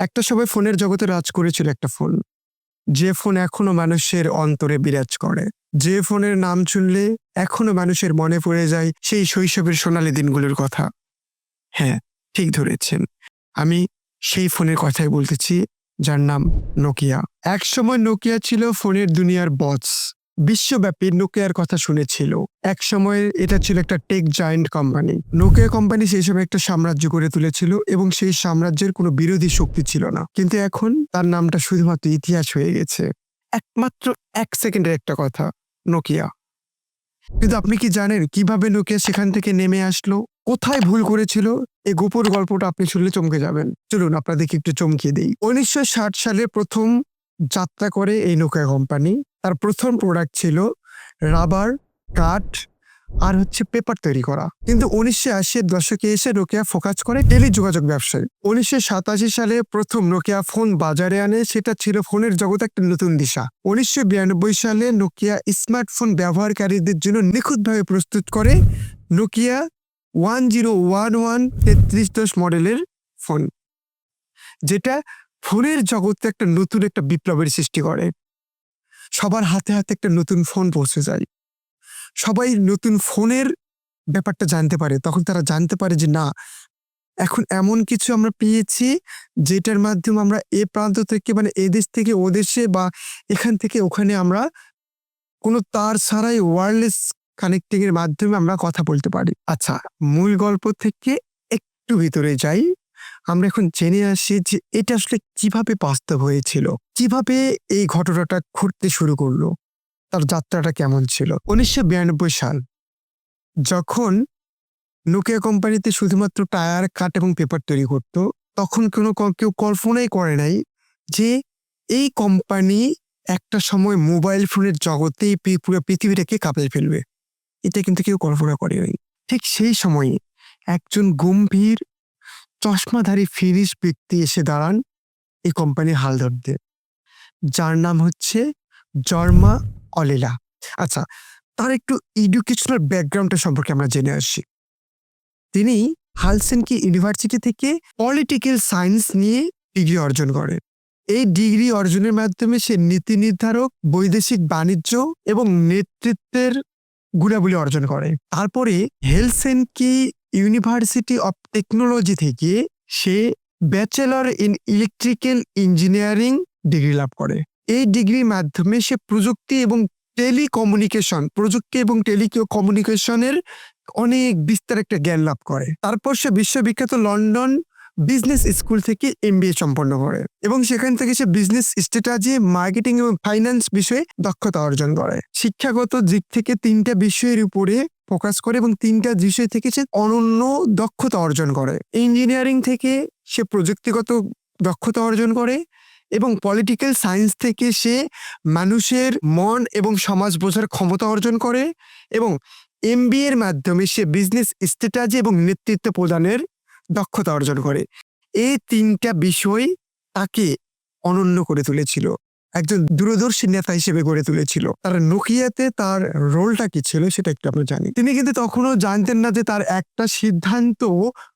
একটা সময় ফোনের জগতে রাজ করেছিল একটা ফোন। যে ফোন এখনও মানুষের অন্তরে বিরাজ করে। যে ফোনের নাম শুনলে এখনও মানুষের মনে পড়ে যায় সেই শৈশবের সোনালী দিনগুলোর কথা। হ্যাঁ ঠিক ধরেছেন। আমি সেই ফোনের কথাই বলতেছি, যার নাম নোকিয়া এক সময় নোকিয়া ছিল ফোনের দুনিয়ার বস বিশ্বব্যাপী নোকিয়ার কথা শুনেছিল। এক সময় এটা ছিল একটা tech giant company. Nokia company সেই সময় একটা সাম্রাজ্য গড়ে তুলেছিল এবং সেই সাম্রাজ্যের কোনো বিরোধী শক্তি ছিল না। কিন্তু এখন তার নামটা শুধুমাত্র ইতিহাস হয়ে গেছে। একমাত্র এক সেকেন্ডের একটা কথা, নোকিয়া। কিন্তু আপনি কি জানেন কীভাবে নোকিয়া সেখান থেকে নেমে আসলো? কোথায় ভুল করেছিল? এই গোপন গল্পটা আপনি শুনলে চমকে যাবেন। চলুন আপনাদেরকে একটু চমকিয়ে দিই। উনিশশো ষাট সালে প্রথম যাত্রা করে এই নোকিয়া কোম্পানি। তার প্রথম প্রোডাক্ট ছিল রাবার কাঠ আর হচ্ছে পেপার তৈরি করা। কিন্তু উনিশশো আশির দশকে এসে নোকিয়া ফোকাস করে টেলিযোগাযোগ ব্যবসায়। উনিশশো সাতাশি সালে প্রথম নোকিয়া ফোন বাজারে আনে, সেটা ছিল ফোনের জগতে একটা নতুন দিশা। উনিশশো বিরানব্বই সালে নোকিয়া স্মার্টফোন ব্যবহারকারীদের জন্য নিখুঁতভাবে প্রস্তুত করে Nokia one zero one one তেত্রিশ দশ মডেলের ফোন যেটা ফোনের জগতে একটা নতুন একটা বিপ্লবের সৃষ্টি করে। সবার হাতে হাতে একটা নতুন ফোন পৌঁছে যায়। সবাই নতুন ফোনের ব্যাপারটা জানতে পারে, তখন তারা জানতে পারে যে না, এখন এমন কিছু আমরা পেয়েছি যেটার মাধ্যমে আমরা এ প্রান্ত থেকে মানে এ দেশ থেকে, ও দেশে বা এখান থেকে, ওখানে আমরা কোনো তার ছাড়াই ওয়ারলেস কানেক্টিং এর মাধ্যমে আমরা কথা বলতে পারি। আচ্ছা মূল গল্প থেকে একটু ভিতরে যাই। আমরা এখন জেনে আসি যে এটা আসলে কীভাবে বাস্তব হয়েছিল? কীভাবে এই ঘটনাটা ঘটতে শুরু করল? তার যাত্রাটা কেমন ছিল? উনিশশো বিরানব্বই সাল, যখন নোকিয়া কোম্পানিতে শুধুমাত্র টায়ার, কাঠ এবং পেপার তৈরি করত, তখন কোনো কেউ কল্পনাই করে নাই যে এই কোম্পানি একটা সময় মোবাইল ফোনের জগতেই পুরো পৃথিবীটাকে কাঁপিয়ে ফেলবে। এটা কিন্তু কেউ কল্পনা করেনি। ঠিক সেই সময়ে একজন গম্ভীর চশমাধারী ফিরিস ব্যক্তি এসে দাঁড়ান এই কোম্পানির হাল ধরতে যার নাম হচ্ছে জর্মা অলেলা। আচ্ছা তার একটু এডুকেশনাল ব্যাকগ্রাউন্ডটা সম্পর্কে আমরা জেনে আসি। তিনি হালসেনকি ইউনিভার্সিটি থেকে পলিটিক্যাল সায়েন্স নিয়ে ডিগ্রি অর্জন করেন। এই ডিগ্রি অর্জনের মাধ্যমে সে নীতি নির্ধারক, বৈদেশিক বাণিজ্য এবং নেতৃত্বের গুণাবলী অর্জন করে। তারপরে হেলসেনকি ইউনিভার্সিটি অফ টেকনোলজি থেকে সে bachelor in electrical engineering degree লাভ করে। এই ডিগ্রির মাধ্যমে সে প্রযুক্তি এবং টেলিকমিউনিকেশন, প্রযুক্তি এবং টেলিকমিউনিকেশনের অনেক বিস্তার একটা জ্ঞান লাভ করে। তারপর সে বিশ্ববিখ্যাত লন্ডন বিজনেস স্কুল থেকে এমবিএ সম্পন্ন করে এবং সেখান থেকে সে বিজনেস স্ট্র্যাটাজি, মার্কেটিং এবং ফাইন্যান্স বিষয়ে দক্ষতা অর্জন করে। শিক্ষাগত দিক থেকে তিনটা বিষয়ের উপরে ফোকাস করে এবং তিনটা বিষয় থেকে সে অনন্য দক্ষতা অর্জন করে। ইঞ্জিনিয়ারিং থেকে সে প্রযুক্তিগত দক্ষতা অর্জন করে এবং পলিটিক্যাল সায়েন্স থেকে সে মানুষের মন এবং সমাজ বোঝার ক্ষমতা অর্জন করে এবং এমবিএ এর মাধ্যমে সে বিজনেস স্ট্র্যাটাজি এবং নেতৃত্ব প্রদানের দক্ষতা অর্জন করে। এই তিনটা বিষয় তাকে অনন্য করে তুলেছিল। একজন দূরদর্শী নেতা হিসেবে গড়ে তুলেছিল। তার নোকিয়াতে তার রোলটা কি ছিল সেটা একটু আমরা জানি। তিনি কিন্তু তখনও জানতেন না যে তার একটা সিদ্ধান্ত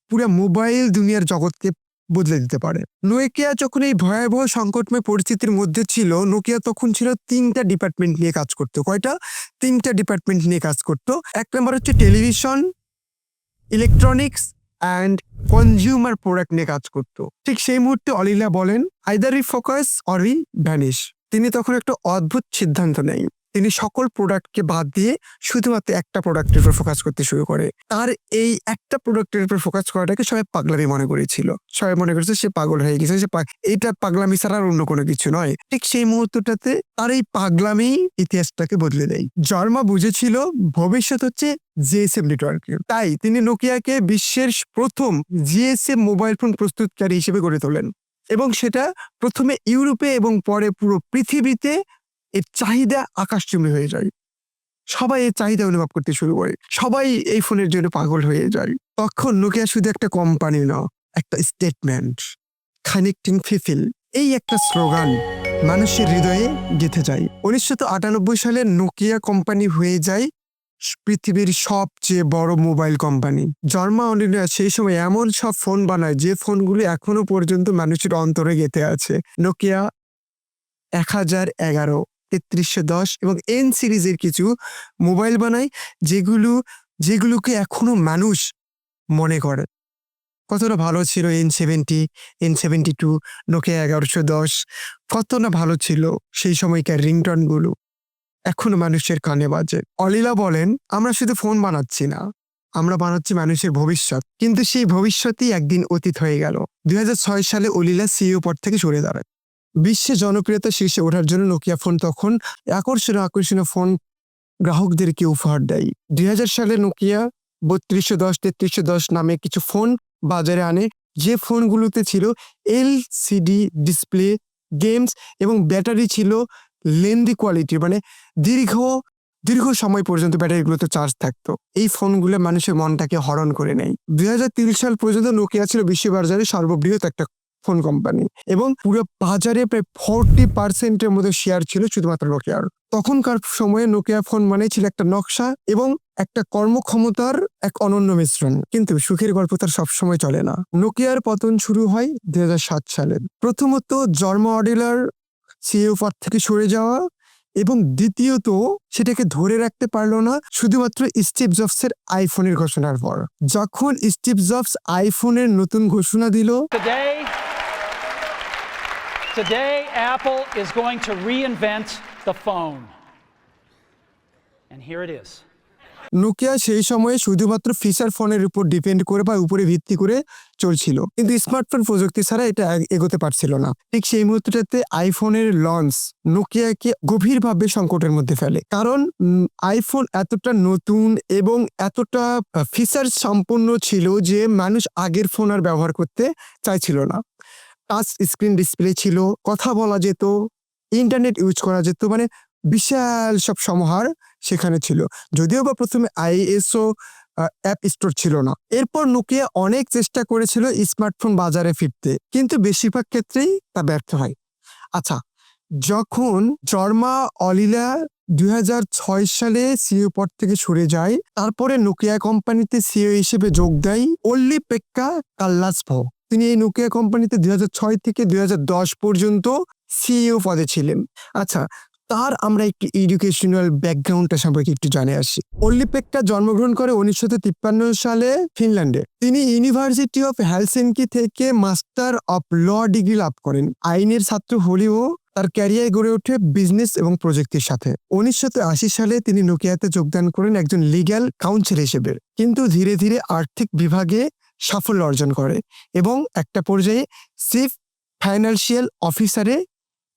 পুরো মোবাইল দুনিয়ার জগৎকে বদলে দিতে পারে। নোকিয়া যখন এই ভয়াবহ সংকটময় পরিস্থিতির মধ্যে ছিল, নোকিয়া তখন ছিল তিনটা ডিপার্টমেন্ট নিয়ে কাজ করতো। কয়টা? তিনটা ডিপার্টমেন্ট নিয়ে কাজ করতো। এক নম্বর হচ্ছে television, electronics and consumer product নিয়ে কাজ করতো। ঠিক সেই মুহূর্তে অলিলা বলেন আইদার ই ফোকাস অর ই ভ্যানিশ তিনি তখন একটা অদ্ভুত সিদ্ধান্ত নেয় তিনি সকল প্রোডাক্টকে বাদ দিয়ে শুধুমাত্র একটা প্রোডাক্টের উপর ফোকাস করতে শুরু করে। তার এই একটা প্রোডাক্টের উপর ফোকাস করাটাকে সবাই পাগলামি মনে করেছিল। সবাই মনে করেছে সে পাগল হয়ে গেছে, সে এইটা পাগলামি ছাড়া আর অন্য কোনো কিছু নয়। ঠিক সেই মুহূর্তটাতে তার এই পাগলামি ইতিহাসটাকে বদলে দেয়। জর্মা বুঝেছিল, ভবিষ্যৎ হচ্ছে জিএসএম নেটওয়ার্ক তাই তিনি নোকিয়াকে বিশ্বের প্রথম জিএসএম মোবাইল ফোন প্রস্তুতকারী হিসেবে গড়ে তোলেন। এবং সেটা প্রথমে ইউরোপে এবং পরে পুরো পৃথিবীতে এর চাহিদা আকাশচুম্বী হয়ে যায়। সবাই এই চাহিদা অনুভব করতে শুরু করে। সবাই এই ফোনের জন্য পাগল হয়ে যায়। তখন নোকিয়া শুধু একটা কোম্পানি না, একটা স্টেটমেন্ট কানেক্টিং ফিফিল এই একটা স্লোগান মানুষের হৃদয়ে গেঁথে যায়। উনিশশো আটানব্বই সালে নোকিয়া কোম্পানি হয়ে যায় পৃথিবীর সবচেয়ে বড় মোবাইল কোম্পানি জন্মা অনিলা সেই সময় এমন সব ফোন বানায়, যে ফোনগুলি এখনও পর্যন্ত মানুষের অন্তরে গেঁথে আছে। নোকিয়া এক হাজার এগারো। তেত্রিশশো দশ এবং এন সিরিজের কিছু মোবাইল বানায় যেগুলো, যেগুলোকে এখনও মানুষ মনে করে। কতটা ভালো ছিল N seventy N seventy two Nokia এগারোশো দশ কত না ভালো ছিল সেই সময়কার রিংটনগুলো। এখনও মানুষের কানে বাজে। অলিলা বলেন, আমরা শুধু ফোন বানাচ্ছি না, আমরা বানাচ্ছি মানুষের ভবিষ্যৎ। কিন্তু সেই ভবিষ্যতই একদিন অতীত হয়ে গেল। দুই হাজার ছয় সালে অলিলা সিইও পদ থেকে সরে দাঁড়ায়। বিশ্বে জনপ্রিয়তা শীর্ষে ওঠার জন্য নোকিয়া ফোন তখন আকর্ষণীয় আকর্ষণীয় ফোন গ্রাহকদেরকে উপহার দেয়। দুই হাজার সালে নোকিয়া বত্রিশশো দশ, তেত্রিশশো দশ নামে কিছু ফোন বাজারে আনে। যে ফোনগুলোতে ছিল এলসিডি ডিসপ্লে গেমস এবং ব্যাটারি ছিল লেন্দি কোয়ালিটি মানে দীর্ঘ দীর্ঘ সময় পর্যন্ত ব্যাটারিগুলোতে চার্জ থাকতো। এই ফোনগুলো মানুষের মনটাকে হরণ করে নেয়। দুই সাল পর্যন্ত নোকিয়া ছিল বিশ্ববাজারে সর্ববৃহৎ একটা ফোন কোম্পানি এবং পুরো বাজারে প্রায় ফোরটি পার্সেন্টের মতো শেয়ার ছিল শুধুমাত্র নোকিয়ার তখনকার সময়ে নোকিয়া ফোন মানে ছিল একটা নকশা এবং একটা কর্মক্ষমতার এক অনন্য মিশ্রণ। কিন্তু সুখের গল্প তার সবসময় চলে না। নোকিয়ার পতন শুরু হয় দু সাত সালে। প্রথমত জন্ম অডিলার সিইও পদ থেকে সরে যাওয়া এবং দ্বিতীয়ত সেটাকে ধরে রাখতে পারল না শুধুমাত্র স্টিভ জবসের আইফোনের ঘোষণার পর। যখন স্টিভ জবস আইফোনের নতুন ঘোষণা দিল Today, Apple is going to reinvent the phone. And here it is. Nokia সেই সময়ে শুধুমাত্র ফিচার ফোনের উপর ডিপেন্ড করে বা উপরে ভিত্তি করে চলছিল কিন্তু স্মার্টফোন প্রযুক্তি ছাড়া এটা এগোতে পারছিল না ঠিক সেই মুহূর্তটাতে আইফোনের লঞ্চ নোকিয়াকে গভীরভাবে সংকটের মধ্যে ফেলে কারণ আইফোন এতটা নতুন এবং এতটা ফিচার সম্পন্ন ছিল যে মানুষ আগের ফোন আর ব্যবহার করতে চাইছিল না টাচ স্ক্রিন ডিসপ্লে ছিল, কথা বলা যেত, ইন্টারনেট ইউজ করা যেত মানে বিশাল সব সমাহার সেখানে ছিল। যদিও বা প্রথমে আইএসও অ্যাপ স্টোর ছিল না। এরপর নোকিয়া অনেক চেষ্টা করেছিল স্মার্টফোন বাজারে ফিরতে, কিন্তু বেশিরভাগ ক্ষেত্রেই তা ব্যর্থ হয়। আচ্ছা যখন জর্মা অলিলা দুই হাজার ছয় সালে সিও পদ থেকে সরে যায়, তারপরে নোকিয়া কোম্পানিতে সিও হিসেবে যোগ দেয়, অল্লি পেক্কা কাল্লাসভ। তিনি এই নোকিয়া কোম্পানিতে দুই ছয় থেকে দু হাজার দশ পর্যন্ত সিইও পদে ছিলেন। আচ্ছা তার আমরা একটি এডুকেশনাল ব্যাকগ্রাউন্ডটা সম্পর্কে একটু জানে আসি। অল্লিপেক্কা জন্মগ্রহণ করে উনিশশো তিপ্পান্ন সালে ফিনল্যান্ডে তিনি ইউনিভার্সিটি অফ হেলসিনকি থেকে মাস্টার অফ ল ডিগ্রি লাভ করেন। আইনের ছাত্র হলেও তার ক্যারিয়ার গড়ে ওঠে বিজনেস এবং প্রযুক্তির সাথে। উনিশশো আশি সালে তিনি নোকিয়াতে যোগদান করেন একজন লিগ্যাল কাউন্সিল হিসেবে। কিন্তু ধীরে ধীরে আর্থিক বিভাগে সাফল্য অর্জন করে এবং একটা পর্যায়ে চিফ ফাইন্যান্সিয়াল অফিসারে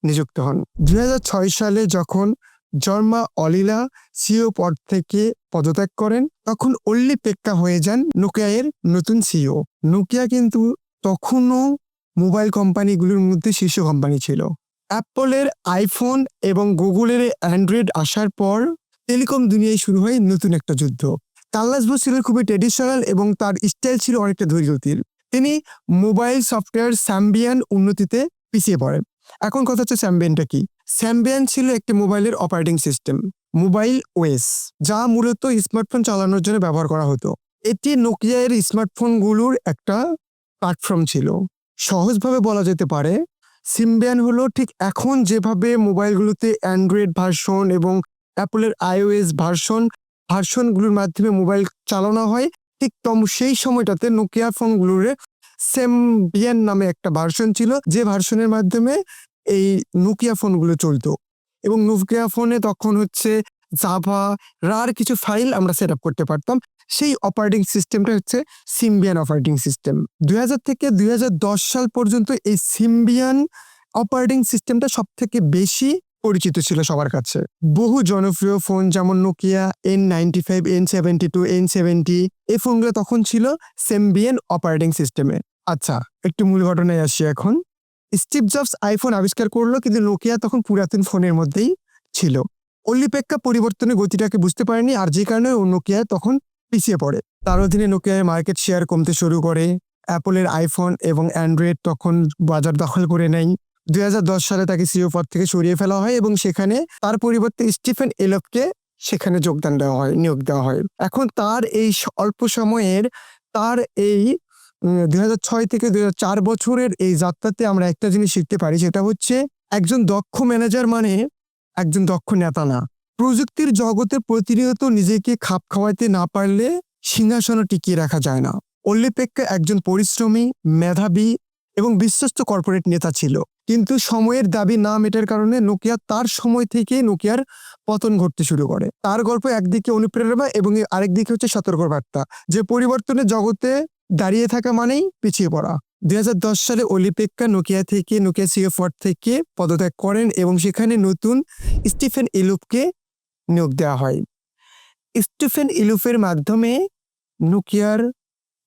নিযুক্ত হন। দুই হাজার ছয় সালে যখন জর্মা অলিলা সিও পদ থেকে পদত্যাগ করেন, তখন অল্লি পেক্কা হয়ে যান নোকিয়ার নতুন সিও। নোকিয়া কিন্তু তখনও মোবাইল কোম্পানিগুলোর মধ্যে শীর্ষ কোম্পানি ছিল। অ্যাপলের আইফোন এবং গুগলের অ্যান্ড্রয়েড আসার পর টেলিকম দুনিয়ায় শুরু হয় নতুন একটা যুদ্ধ। কাল্লাসবো ছিল খুবই ট্রেডিশনাল এবং তার স্টাইল ছিল অনেকটা ধৈর্যতির তিনি মোবাইল সফটওয়্যার স্যাম্বিয়ান উন্নতিতে পিছিয়ে পড়েন। এখন কথা হচ্ছে স্যাম্বিয়ানটা কি? স্যাম্বিয়ান ছিল একটি মোবাইলের অপারেটিং সিস্টেম মোবাইল ওয়েস যা মূলত স্মার্টফোন চালানোর জন্য ব্যবহার করা হতো। এটি নোকিয়ার স্মার্টফোনগুলোর একটা প্ল্যাটফর্ম ছিল। সহজভাবে বলা যেতে পারে সিম্বিয়ান হলো ঠিক এখন যেভাবে মোবাইলগুলোতে অ্যান্ড্রয়েড ভার্সন এবং অ্যাপলের আইওএস ভার্সন ভার্সনগুলোর মাধ্যমে মোবাইল চালানো হয়। ঠিক তম, সেই সময়টাতে নোকিয়া ফোনগুলোর সেমবিয়ান নামে একটা ভার্সন ছিল, যে ভার্সনের মাধ্যমে এই নোকিয়া ফোনগুলো চলতো। এবং নোকিয়া ফোনে তখন হচ্ছে জাভা রার কিছু ফাইল আমরা সেট আপ করতে পারতাম। সেই অপারেটিং সিস্টেমটা হচ্ছে সিম্বিয়ান অপারেটিং সিস্টেম দু হাজার থেকে দু হাজার দশ সাল পর্যন্ত এই সিম্বিয়ান অপারেটিং সিস্টেমটা সব থেকে বেশি পরিচিত ছিল সবার কাছে। বহু জনপ্রিয় ফোন যেমন Nokia N ninety five N seventy two N seventy এই ফোনগুলো তখন ছিল সেম্বিয়ান অপারেটিং সিস্টেমে আচ্ছা একটু মূল ঘটনায় আসি এখন। স্টিভ জবস আইফোন আবিষ্কার করল, কিন্তু নোকিয়া তখন পুরাতন ফোনের মধ্যেই ছিল। অল্লিপেক্কা পরিবর্তনের গতিটাকে বুঝতে পারেনি, আর যে কারণে ও নোকিয়া তখন পিছিয়ে পড়ে। তার অধীনে নোকিয়ার মার্কেট শেয়ার কমতে শুরু করে। অ্যাপলের আইফোন এবং অ্যান্ড্রয়েড তখন বাজার দখল করে নেয়। দুই হাজার দশ সালে তাকে সিও পদ থেকে সরিয়ে ফেলা হয় এবং সেখানে তার পরিবর্তে স্টিফেন এলফকে সেখানে যোগদান দেওয়া হয়, নিয়োগ দেওয়া হয়। এখন তার এই অল্প সময়ের তার এই দুই হাজার ছয় থেকে দুই হাজার চার বছরের এই যাত্রাতে আমরা একটা জিনিস শিখতে পারি, সেটা হচ্ছে একজন দক্ষ ম্যানেজার মানে একজন দক্ষ নেতা না। প্রযুক্তির জগতে প্রতিনিয়ত নিজেকে খাপ খাওয়াইতে না পারলে সিংহাসনে টিকিয়ে রাখা যায় না। অল্লিপেক্কা একজন পরিশ্রমী, মেধাবী এবং বিশ্বস্ত কর্পোরেট নেতা ছিল। কিন্তু সময়ের দাবি না মেটার কারণে নোকিয়া তার সময় থেকে নোকিয়ার পতন ঘটতে শুরু করে। তার গল্প একদিকে অনুপ্রেরণা এবং আরেকদিকে হচ্ছে সতর্কবার্তা, যে পরিবর্তনের জগতে দাঁড়িয়ে থাকা মানেই পিছিয়ে পড়া। দুই হাজার দশ সালে অলিপেক্কা নোকিয়া থেকে নোকিয়া সিও ফোর থেকে পদত্যাগ করেন এবং সেখানে নতুন স্টিফেন ইলুপকে নিয়োগ দেওয়া হয়। স্টিফেন ইলুফের মাধ্যমে নোকিয়ার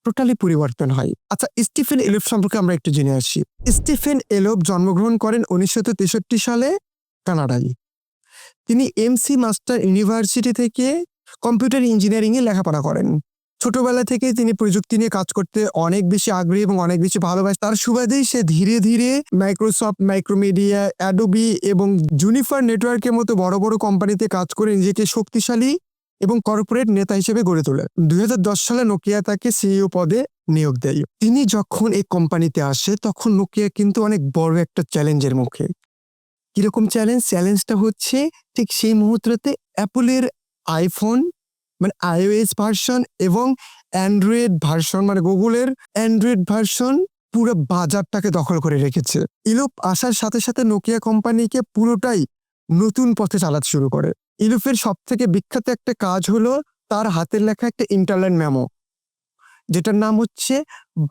টোটালি পরিবর্তন হয়। আচ্ছা স্টিফেন এলোপ সম্পর্কে আমরা একটু জেনে আসি। স্টিফেন এলোপ জন্মগ্রহণ করেন উনিশশো তেষট্টি সালে কানাডায়। তিনি এমসি মাস্টার ইউনিভার্সিটি থেকে কম্পিউটার ইঞ্জিনিয়ারিং এ লেখাপড়া করেন। ছোটবেলা থেকে তিনি প্রযুক্তি নিয়ে কাজ করতে অনেক বেশি আগ্রহী এবং অনেক বেশি ভালোবাসে। তার সুবাদেই সে ধীরে ধীরে মাইক্রোসফট মাইক্রোমিডিয়া অ্যাডোবি এবং জুনিফার নেটওয়ার্কের মতো বড় বড় কোম্পানিতে কাজ করে নিজেকে শক্তিশালী এবং কর্পোরেট নেতা হিসেবে গড়ে তোলে। দুই সালে নোকিয়া তাকে সিইও পদে নিয়োগ দেয়। তিনি যখন এই কোম্পানিতে আসে, তখন নোকিয়া কিন্তু অনেক বড় একটা চ্যালেঞ্জের মুখে। কীরকম চ্যালেঞ্জ? চ্যালেঞ্জটা হচ্ছে ঠিক সেই মুহূর্তে অ্যাপলের আইফোন মানে আইওএস ভার্সন এবং অ্যান্ড্রয়েড ভার্সন মানে গুগলের অ্যান্ড্রয়েড ভার্সন পুরো বাজারটাকে দখল করে রেখেছে। ইলোপ আসার সাথে সাথে নোকিয়া কোম্পানিকে পুরোটাই নতুন পথে চালাতে শুরু করে। ইলুফের সব থেকে বিখ্যাত একটা কাজ হলো তার হাতের লেখা একটা ইন্টারল্যান্ড মেমো, যেটার নাম হচ্ছে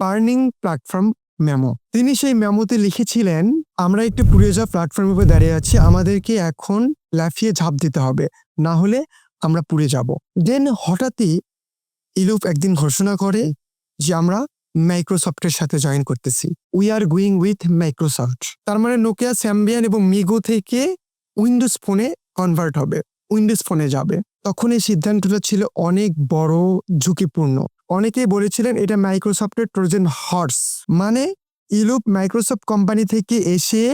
বার্নিং প্ল্যাটফর্ম মেমো। তিনি সেই মেমোতে লিখেছিলেন, আমরা একটু পুড়িয়ে যাওয়া প্ল্যাটফর্মের উপর দাঁড়িয়ে আছি, আমাদেরকে এখন লাফিয়ে ঝাঁপ দিতে হবে, না হলে আমরা পুড়ে যাব। দেন হঠাৎই ইলুফ একদিন ঘোষণা করে যে আমরা মাইক্রোসফটের সাথে জয়েন করতেছি। We are going with Microsoft তার মানে নোকিয়া, স্যাম্বিয়ান এবং মিগো থেকে উইন্ডোজ ফোনে কনভার্ট হবে। উইন্ডোজ ফোনে যাবে। তখন এই সিদ্ধান্তটা ছিল অনেক বড় ঝুঁকিপূর্ণ। অনেকেই বলেছিলেন এটা মাইক্রোসফটের ট্রোজেন হর্স। মানে ইলুপ মাইক্রোসফট কোম্পানি থেকে এসে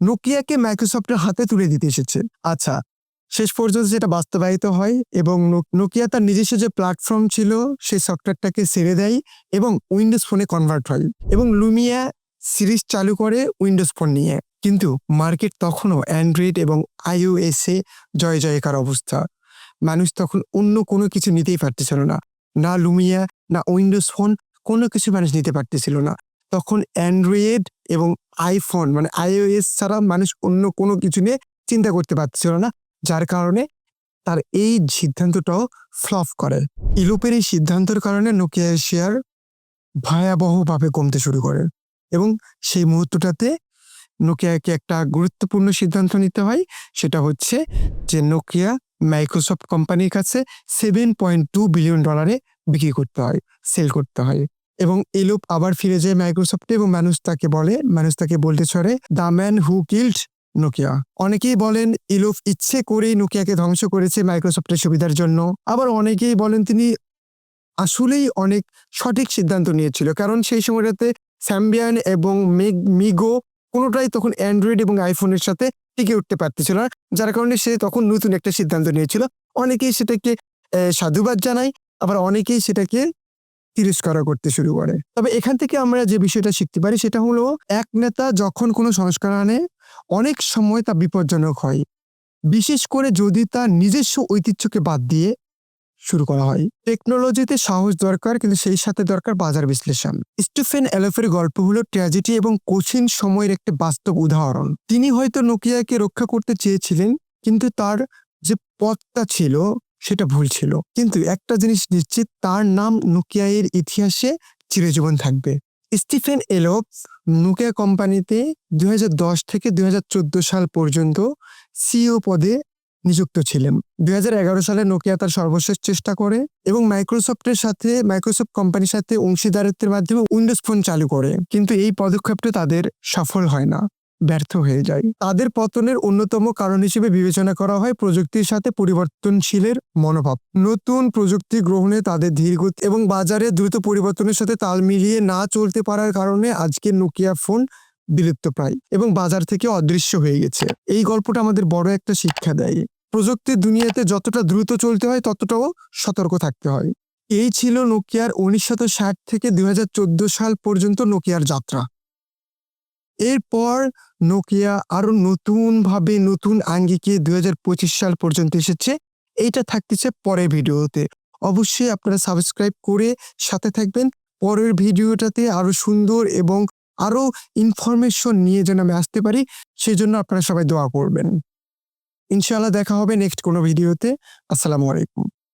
নোকিয়াকে মাইক্রোসফটের হাতে তুলে দিতে এসেছে। আচ্ছা শেষ পর্যন্ত যেটা বাস্তবায়িত হয় এবং নোকিয়া তার নিজস্ব যে প্ল্যাটফর্ম ছিল, সেই সফটওয়্যারটাকে ছেড়ে দেয় এবং উইন্ডোজ ফোনে কনভার্ট হয়। এবং লুমিয়া সিরিজ চালু করে উইন্ডোজ ফোন নিয়ে। কিন্তু মার্কেট তখনও অ্যান্ড্রয়েড এবং আইওএস জয় জয়কার অবস্থা। মানুষ তখন অন্য কোনো কিছু নিতেই পারতেছিল না। না লুমিয়া, না উইন্ডোজ ফোন, কোনো কিছু মানুষ নিতে পারতেছিল না। তখন অ্যান্ড্রয়েড এবং আইফোন মানে আইওএস ছাড়া মানুষ অন্য কোনো কিছু নিয়ে চিন্তা করতে পারছিল না, যার কারণে তার এই সিদ্ধান্তটাও ফ্লপ করে। ইউরোপের এই সিদ্ধান্তের কারণে নোকিয়া শেয়ার ভয়াবহভাবে কমতে শুরু করে। এবং সেই মুহূর্তটাতে নোকিয়াকে একটা গুরুত্বপূর্ণ সিদ্ধান্ত নিতে হয়। সেটা হচ্ছে যে নোকিয়া মাইক্রোসফট কোম্পানির কাছে সেভেন পয়েন্ট টু বিলিয়ন ডলারে বিক্রি করতে হয় সেল করতে হয় এবং এলোপ আবার ফিরে যায় মাইক্রোসফটে এবং মানুষ তাকে বলে মানুষ তাকে বলতে ছড়ে the man who killed Nokia. অনেকেই বলেন ইলোফ ইচ্ছে করেই নোকিয়াকে ধ্বংস করেছে মাইক্রোসফটের সুবিধার জন্য। আবার অনেকেই বলেন, তিনি আসলেই অনেক সঠিক সিদ্ধান্ত নিয়েছিল। কারণ সেই সময়টাতে স্যাম্বিয়ান এবং মেগ- কোনোটাই তখন অ্যান্ড্রয়েড এবং আইফোনের সাথে টিকে উঠতে পারতেছিল না, যার কারণে সে তখন নতুন একটা সিদ্ধান্ত নিয়েছিল। অনেকেই সেটাকে সাধুবাদ জানায়, আবার অনেকেই সেটাকে তিরস্কার করতে শুরু করে। তবে এখান থেকে আমরা যে বিষয়টা শিখতে পারি সেটা হলো, এক নেতা যখন কোনো সংস্কার আনে, অনেক সময় তা বিপজ্জনক হয়। বিশেষ করে যদি তার নিজস্ব ঐতিহ্যকে বাদ দিয়ে শুরু করা হয়। টেকনোলজিতে সাহস দরকার, কিন্তু সেই সাথে দরকার বাজার বিশ্লেষণ। স্টিফেন এলোফের গল্প হলো ট্র্যাজেডি এবং কঠিন সময়ের একটি বাস্তব উদাহরণ। তিনি হয়তো নোকিয়াকে রক্ষা করতে চেয়েছিলেন, কিন্তু তার যে পথটা ছিল, সেটা ভুল ছিল। কিন্তু একটা জিনিস নিশ্চিত, তার নাম নোকিয়ার ইতিহাসে চিরজীবন থাকবে। স্টিফেন এলোপ নোকিয়া কোম্পানিতে দু হাজার দশ থেকে দুই হাজার চোদ্দ সাল পর্যন্ত সিইও পদে নিযুক্ত ছিলেন। দুই হাজার এগারো সালে নোকিয়া তার সর্বশেষ চেষ্টা করে এবং মাইক্রোসফটের সাথে, মাইক্রোসফট কোম্পানির সাথে অংশীদারিত্বের মাধ্যমে উইন্ডোজ ফোন চালু করে। কিন্তু এই পদক্ষেপটা তাদের সফল হয় না, ব্যর্থ হয়ে যায়। তাদের পতনের অন্যতম কারণ হিসেবে বিবেচনা করা হয় প্রযুক্তির সাথে পরিবর্তনশীলের মনোভাব। নতুন প্রযুক্তি গ্রহণে তাদের ধীরগতি এবং বাজারে দ্রুত পরিবর্তনের সাথে তাল মিলিয়ে না চলতে পারার কারণে আজকে নোকিয়া ফোন বিলুপ্ত প্রায় এবং বাজার থেকে অদৃশ্য হয়ে গেছে। এই গল্পটা আমাদের বড় একটা শিক্ষা দেয়। প্রযুক্তির দুনিয়াতে যতটা দ্রুত চলতে হয়, ততটাও সতর্ক থাকতে হয়। এই ছিল নোকিয়ার উনিশশো ষাট থেকে দু হাজার চোদ্দ সাল পর্যন্ত নোকিয়ার যাত্রা। এরপর নোকিয়া আরও নতুন ভাবে নতুন আঙ্গিকে দু হাজার পঁচিশ সাল পর্যন্ত এসেছে। এইটা থাকতেছে পরের ভিডিওতে। অবশ্যই আপনারা সাবস্ক্রাইব করে সাথে থাকবেন। পরের ভিডিওটাতে আরও সুন্দর এবং আরও ইনফরমেশন নিয়ে যেন আমি আসতে পারি সেই জন্য আপনারা সবাই দোয়া করবেন। ইনশাআল্লাহ দেখা হবে নেক্সট কোনো ভিডিওতে। আসসালামু আলাইকুম।